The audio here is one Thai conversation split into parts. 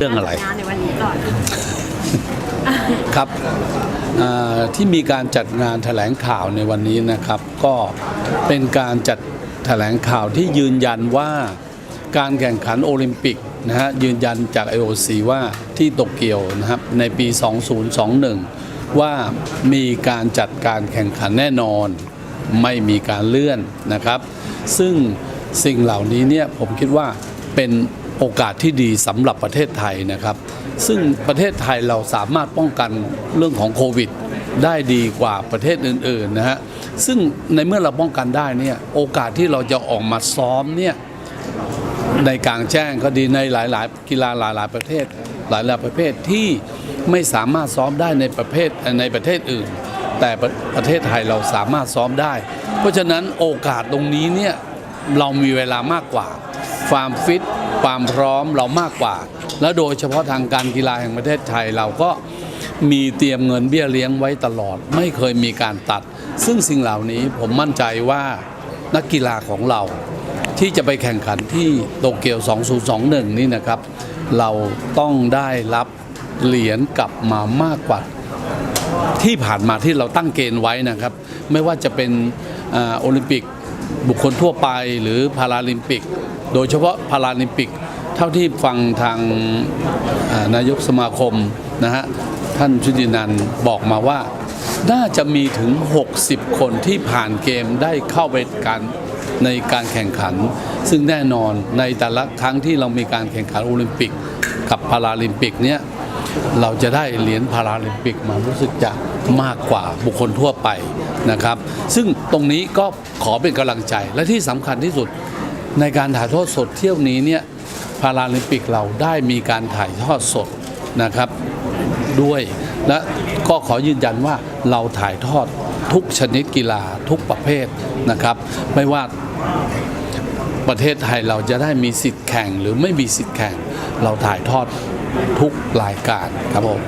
เรื่องอะไรงานในวันนี้ก่อนครับเอ่อที่มีการจัดงานแถลงข่าวในวันนี้นะครับ ก็เป็นการจัดแถลงข่าวที่ยืนยันว่าการแข่งขันโอลิมปิกนะฮะยืนยันจาก IOC ว่าที่โตเกียวนะครับในปี 2021 ว่ามีการจัดการแข่งขันแน่นอน ไม่มีการเลื่อนนะครับ ซึ่งสิ่งเหล่านี้เนี่ยผมคิดว่าเป็น โอกาสที่ดีสำหรับประเทศไทยนะครับ ซึ่งประเทศไทยเราสามารถป้องกันเรื่องของโควิด ได้ดีกว่าประเทศอื่นๆนะฮะซึ่งในเมื่อเราป้องกันได้เนี่ยโอกาสที่เราจะออกมาซ้อมเนี่ยในกลางแจ้งก็ดีในหลาย ๆ กีฬาหลาย ๆ ประเภทหลายๆประเภทที่ไม่สามารถซ้อมได้ในประเภทในประเทศอื่น แต่ประประเทศไทยเราสามารถซ้อมได้ เพราะฉะนั้นโอกาสตรงนี้เนี่ย เรามีเวลามากกว่า ความฟิต ความพร้อมเรามากกว่า และโดยเฉพาะทางการกีฬาแห่งประเทศไทยเราก็มีเตรียมเงินเบี้ยเลี้ยงไว้ตลอด ไม่เคยมีการตัด ซึ่งสิ่งเหล่านี้ผมมั่นใจว่านักกีฬาของเราที่จะไปแข่งขันที่โตเกียว 2021 นี่นะครับ เราต้องได้รับเหรียญกลับมามากกว่า ที่ผ่านมาที่เราตั้งเกณฑ์ไว้นะครับ ไม่ว่าจะเป็นโอลิมปิก บุคคลทั่วไปหรือพาราลิมปิก โดยเฉพาะพาราลิมปิก เท่าที่ฟังทางนายกสมาคมนะฮะท่านชุตินันบอกมาว่า น่าจะมีถึง 60 คนที่ผ่านเกมได้เข้าไปการในการแข่งขัน ซึ่งแน่นอนในแต่ละครั้งที่เรามีการแข่งขันโอลิมปิก กับพาราลิมปิกเนี่ยเราจะได้เหรียญพาราลิมปิกมารู้สึกจะ มากกว่าบุคคลทั่วไปนะครับ ซึ่งตรงนี้ก็ขอเป็นกำลังใจและที่สำคัญที่สุดในการถ่ายทอดสดเที่ยวนี้เนี่ยพาราลิมปิกเราได้มีการถ่ายทอดสดนะครับด้วยและก็ขอยืนยันว่าเราถ่ายทอดทุกชนิดกีฬาทุกประเภทนะครับ ไม่ว่าประเทศไทยเราจะได้มีสิทธิ์แข่งหรือไม่มีสิทธิ์แข่ง เราถ่ายทอดทุกรายการครับผม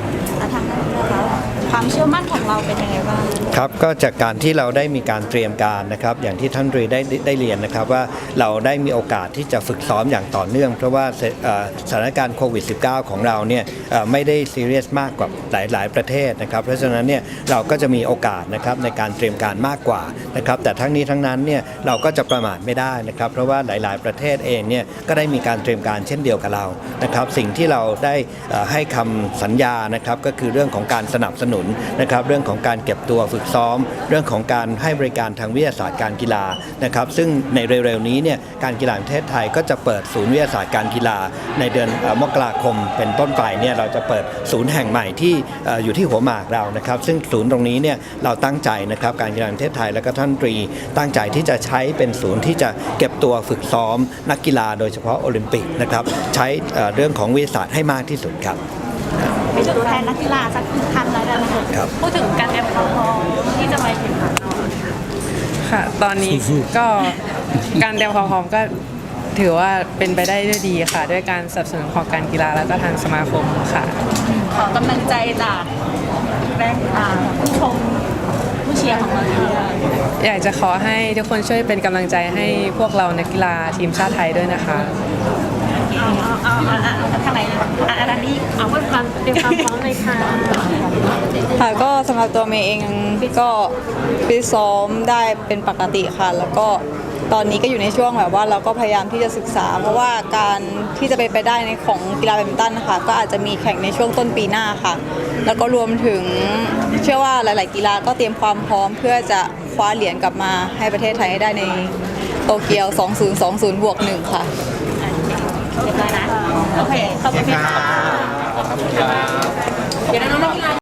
ความเชื่อมั่นของเราเป็นยังไงบ้างครับก็จากการที่เราได้มีการเตรียมการนะครับ อย่างที่ท่านรีได้ได้เรียนนะครับว่าเราได้มีโอกาสที่จะฝึกซ้อมอย่างต่อเนื่อง เพราะว่าสถานการณ์โควิด -19 ของเราเนี่ยไม่ได้ซีเรียสมากกว่าหลาย ๆ ประเทศนะครับเพราะฉะนั้นเนี่ยเราก็จะมีโอกาสนะครับในการเตรียมการมากกว่านะครับแต่ทั้งนี้ทั้งนั้นเนี่ยเราก็จะประมาทไม่ได้นะครับ เพราะว่าหลาย ๆ ประเทศเองเนี่ยก็ได้มีการเตรียมการเช่นเดียวกับเรานะครับ สิ่งที่เราได้ให้คำสัญญานะครับก็คือเรื่องของการสนับสนุนนะครับเรื่องของการเก็บตัวฝึกซ้อม เรื่องของการให้บริการทางวิทยาศาสตร์การกีฬานะครับซึ่งในเร็วๆนี้เนี่ยการกีฬาประเทศไทยก็จะเปิดศูนย์วิทยาศาสตร์การกีฬา ในเดือนมกราคมเป็นต้นไปเนี่ยเราจะเปิดศูนย์แห่งใหม่ที่อยู่ที่หัวหมากเรานะครับซึ่งศูนย์ตรงนี้เนี่ยเราตั้งใจนะครับการกีฬาประเทศไทยและก็ท่านตรี ตั้งใจที่จะใช้เป็นศูนย์ที่จะเก็บตัวฝึกซ้อม นักกีฬาโดยเฉพาะโอลิมปิกนะครับใช้เรื่องของวิทยาศาสตร์ให้มากที่สุดครับ เป็นตัวแทนนักกีฬาสักท่านแล้วกันนะคะครับ พูดถึงการเตรียมความพร้อมที่จะไปแข่งขันเราค่ะ ตอนนี้ก็การเตรียมความพร้อมก็ถือว่าเป็นไปได้ด้วยดีค่ะ ด้วยการสนับสนุนของการกีฬาแล้วก็ทางสมาคมค่ะ ขอกำลังใจจากแรงอ่าผู้ชมผู้เชียร์ของเราด้วยอยากจะขอให้ทุกคนช่วยเป็นกำลังใจให้พวกเรานักกีฬาทีมชาติไทยด้วยนะคะ เอาเอาเอาเอาเอาทางไหนอะอันนี้เอาเพื่อความเตรียมความพร้อมเลยค่ะค่ะก็สำหรับตัวเมย์เองก็ฟิตซ้อมได้เป็นปกติค่ะ แล้วก็ตอนนี้ก็อยู่ในช่วงแบบว่าเราก็พยายามที่จะศึกษา เพราะว่าการที่จะไปไปได้ในของกีฬาแบดมินตันนะคะก็อาจจะมีแข่งในช่วงต้นปีหน้าค่ะ แล้วก็รวมถึงเชื่อว่าหลาย ๆ กีฬาก็เตรียมความพร้อมเพื่อจะคว้าเหรียญกลับมาให้ประเทศไทยให้ได้ในโตเกียว 2020 บวกหนึ่งค่ะ เรียบร้อยนะ โอเค ขอบคุณค่ะเดี๋ยวน้องๆ